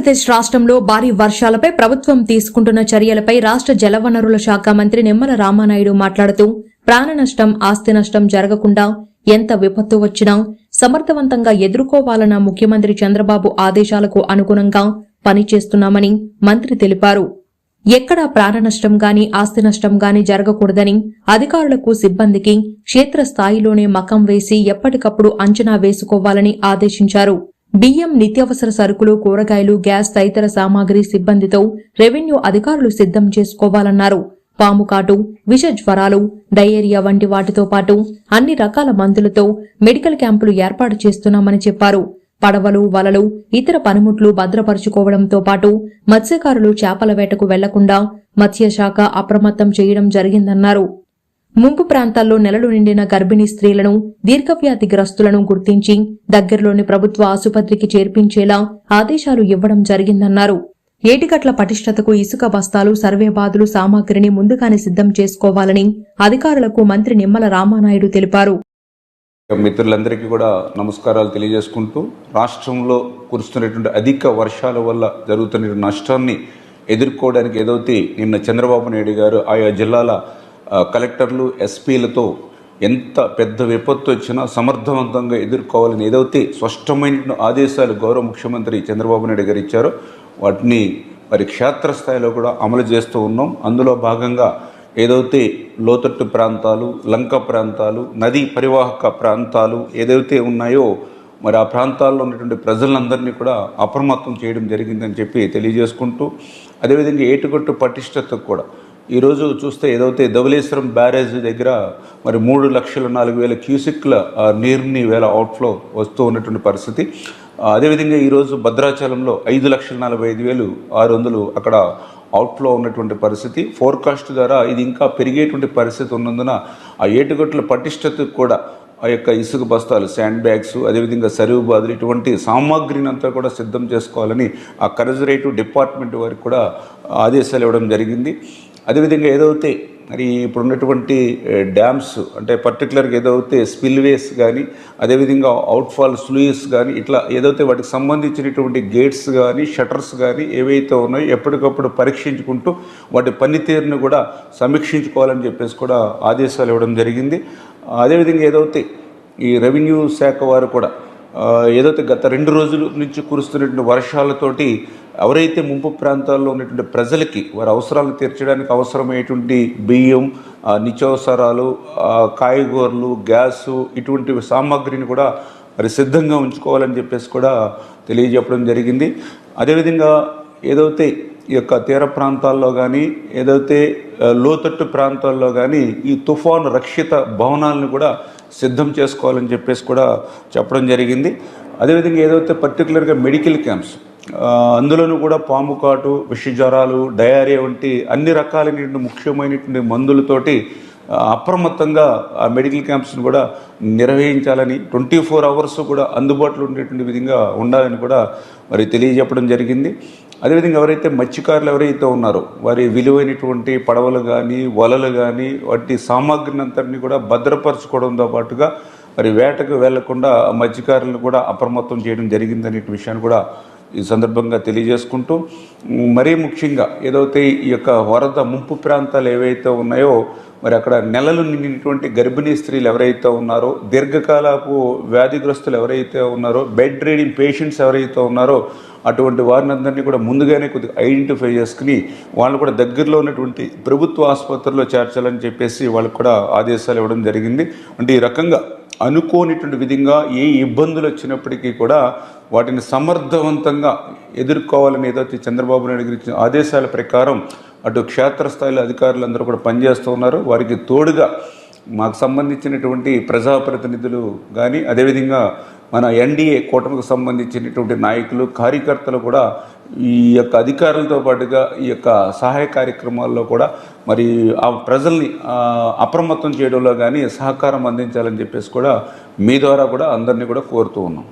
ఆంధ్రప్రదేశ్ రాష్ట్రంలో భారీ వర్షాలపై ప్రభుత్వం తీసుకుంటున్న చర్యలపై రాష్ట్ర జలవనరుల శాఖ మంత్రి నిమ్మల రామానాయుడు మాట్లాడుతూ ప్రాణ నష్టం ఆస్తి నష్టం జరగకుండా ఎంత విపత్తు వచ్చినా సమర్థవంతంగా ఎదుర్కోవాలన్న ముఖ్యమంత్రి చంద్రబాబు ఆదేశాలకు అనుగుణంగా పనిచేస్తున్నామని మంత్రి తెలిపారు. ఎక్కడా ప్రాణ నష్టం గాని ఆస్తి నష్టం గాని జరగకూడదని అధికారులకు సిబ్బందికి క్షేత్రస్థాయిలోనే మకం వేసి ఎప్పటికప్పుడు అంచనా వేసుకోవాలని ఆదేశించారు. బియ్యం నిత్యావసర సరుకులు కూరగాయలు గ్యాస్ తదితర సామాగ్రి సిబ్బందితో రెవెన్యూ అధికారులు సిద్ధం చేసుకోవాలన్నారు. పాము కాటు విష జ్వరాలు డయేరియా వంటి వాటితో పాటు అన్ని రకాల మందులతో మెడికల్ క్యాంపులు ఏర్పాటు చేస్తున్నామని చెప్పారు. పడవలు వలలు ఇతర పనిముట్లు భద్రపరుచుకోవడంతో పాటు మత్స్యకారులు చేపల వేటకు వెళ్ళకుండా మత్స్యశాఖ అప్రమత్తం చేయడం జరిగిందన్నారు. ముంపు ప్రాంతాల్లో నెలలు నిండిన గర్భిణీ స్త్రీలను దీర్ఘవ్యాధిగ్రస్తులను గుర్తించి దగ్గరలోని ప్రభుత్వ ఆసుపత్రికి చేర్పించేలా ఆదేశాలు ఇవ్వడం జరిగిందన్నారు. ఏటిగట్ల పటిష్టతకు ఇసుక బస్తాలు సర్వే బాదులు సామాగ్రిని ముందుగానే సిద్ధం చేసుకోవాలని అధికారులకు మంత్రి నిమ్మల రామానాయుడు తెలిపారు. మిత్రులందరికీ కూడా నమస్కారాలు తెలియజేసుకుంటూ రాష్ట్రంలో కురుస్తున్నటువంటి అధిక వర్షాల వల్ల జరుగుతున్న నష్టాన్ని ఎదుర్కోవడానికి ఏదైతే నిన్న చంద్రబాబు నాయుడు గారు ఆయా జిల్లాల కలెక్టర్లు ఎస్పీలతో ఎంత పెద్ద విపత్తు వచ్చినా సమర్థవంతంగా ఎదుర్కోవాలని ఏదైతే స్పష్టమైన ఆదేశాలు గౌరవ ముఖ్యమంత్రి చంద్రబాబు నాయుడు గారు ఇచ్చారో వాటిని మరి క్షేత్రస్థాయిలో కూడా అమలు చేస్తూ ఉన్నాం. అందులో భాగంగా ఏదైతే లోతట్టు ప్రాంతాలు లంక ప్రాంతాలు నదీ పరివాహక ప్రాంతాలు ఏదైతే ఉన్నాయో మరి ఆ ప్రాంతాల్లో ఉన్నటువంటి ప్రజలందరినీ కూడా అప్రమత్తం చేయడం జరిగిందని చెప్పి తెలియజేసుకుంటూ అదేవిధంగా ఏటుగట్టు పటిష్టతకు కూడా ఈరోజు చూస్తే ఏదైతే ధవలేశ్వరం బ్యారేజ్ దగ్గర మరి మూడు లక్షల నాలుగు వేల క్యూసిక్ల నీరుని వేల అవుట్ఫ్లో వస్తూ ఉన్నటువంటి పరిస్థితి. అదేవిధంగా ఈరోజు భద్రాచలంలో ఐదు లక్షల నలభై ఐదు వేలు ఆరు వందలు అక్కడ అవుట్ఫ్లో ఉన్నటువంటి పరిస్థితి. ఫోర్కాస్ట్ ద్వారా ఇది ఇంకా పెరిగేటువంటి పరిస్థితి ఉన్నందున ఆ ఏటుగట్ల పటిష్టతకు కూడా ఆ యొక్క ఇసుక బస్తాలు శాండ్ బ్యాగ్స్ అదేవిధంగా సరువు బాదులు ఇటువంటి సామాగ్రిని అంతా కూడా సిద్ధం చేసుకోవాలని ఆ కరజరేటివ్ డిపార్ట్మెంట్ వారికి కూడా ఆదేశాలు ఇవ్వడం జరిగింది. అదేవిధంగా ఏదైతే మరి ఇప్పుడు ఉన్నటువంటి డ్యామ్స్ అంటే పర్టికులర్గా ఏదైతే స్పిల్వేస్ కానీ అదేవిధంగా అవుట్ఫాల్ స్లూయిస్ కానీ ఇట్లా ఏదైతే వాటికి సంబంధించినటువంటి గేట్స్ కానీ షటర్స్ కానీ ఏవైతే ఉన్నాయో ఎప్పటికప్పుడు పరీక్షించుకుంటూ వాటి పనితీరును కూడా సమీక్షించుకోవాలని చెప్పేసి కూడా ఆదేశాలు ఇవ్వడం జరిగింది. అదేవిధంగా ఏదైతే ఈ రెవెన్యూ శాఖ వారు కూడా ఏదైతే గత రెండు రోజుల నుంచి కురుస్తున్నటువంటి వర్షాలతోటి ఎవరైతే ముంపు ప్రాంతాల్లో ఉన్నటువంటి ప్రజలకి వారి అవసరాలు తీర్చడానికి అవసరమైనటువంటి బియ్యం నిత్యావసరాలు కాయగూరలు గ్యాసు ఇటువంటి సామాగ్రిని కూడా మరి సిద్ధంగా ఉంచుకోవాలని చెప్పేసి కూడా తెలియజెప్పడం జరిగింది. అదేవిధంగా ఏదైతే ఈ యొక్క తీర ప్రాంతాల్లో కానీ ఏదైతే లోతట్టు ప్రాంతాల్లో కానీ ఈ తుఫాను రక్షిత భవనాలను కూడా సిద్ధం చేసుకోవాలని చెప్పేసి కూడా చెప్పడం జరిగింది. అదేవిధంగా ఏదైతే పర్టికులర్గా మెడికల్ క్యాంప్స్ అందులోనూ కూడా పాము కాటు విషజ్వరాలు డయారియా వంటి అన్ని రకాలైనటువంటి ముఖ్యమైనటువంటి మందులతోటి అప్రమత్తంగా ఆ మెడికల్ క్యాంప్స్ని కూడా నిర్వహించాలని ట్వంటీ ఫోర్ అవర్స్ కూడా అందుబాటులో ఉండేటువంటి విధంగా ఉండాలని కూడా మరి తెలియజెప్పడం జరిగింది. అదేవిధంగా ఎవరైతే మత్స్యకారులు ఎవరైతే ఉన్నారో వారి విలువైనటువంటి పడవలు కానీ వలలు కానీ వాటి సామాగ్రిని అంతటిని కూడా భద్రపరచుకోవడంతో పాటుగా మరి వేటకు వెళ్ళకుండా మత్స్యకారులను కూడా అప్రమత్తం చేయడం జరిగిందనే విషయాన్ని కూడా ఈ సందర్భంగా తెలియజేసుకుంటూ మరీ ముఖ్యంగా ఏదైతే ఈ యొక్క వరద ముంపు ప్రాంతాలు ఏవైతే ఉన్నాయో మరి అక్కడ నెలలు నిండినటువంటి గర్భిణీ స్త్రీలు ఎవరైతే ఉన్నారో దీర్ఘకాలపు వ్యాధిగ్రస్తులు ఎవరైతే ఉన్నారో బెడ్ రీడింగ్ పేషెంట్స్ ఎవరైతే ఉన్నారో అటువంటి వారిని అందరినీ కూడా ముందుగానే కొద్దిగా ఐడెంటిఫై చేసుకుని వాళ్ళు కూడా దగ్గరలో ఉన్నటువంటి ప్రభుత్వ ఆసుపత్రుల్లో చేర్చాలని చెప్పేసి వాళ్ళకు కూడా ఆదేశాలు ఇవ్వడం జరిగింది. అంటే ఈ రకంగా అనుకోనిటువంటి విధంగా ఏ ఇబ్బందులు వచ్చినప్పటికీ కూడా వాటిని సమర్థవంతంగా ఎదుర్కోవాలని ఏదైతే చంద్రబాబు నాయుడు గారి ఇచ్చిన ఆదేశాల ప్రకారం అటు క్షేత్రస్థాయిలో అధికారులందరూ కూడా పనిచేస్తూ ఉన్నారు. వారికి తోడుగా మాకు సంబంధించినటువంటి ప్రజాప్రతినిధులు కానీ అదేవిధంగా మన ఎన్డీఏ కూటమికి సంబంధించినటువంటి నాయకులు కార్యకర్తలు కూడా ఈ యొక్క అధికారులతో పాటుగా ఈ యొక్క సహాయ కార్యక్రమాల్లో కూడా మరి ఆ ప్రజల్ని అప్రమత్తం చేయడంలో కానీ సహకారం అందించాలని చెప్పేసి కూడా మీ ద్వారా కూడా అందరినీ కూడా కోరుతూ ఉన్నాం.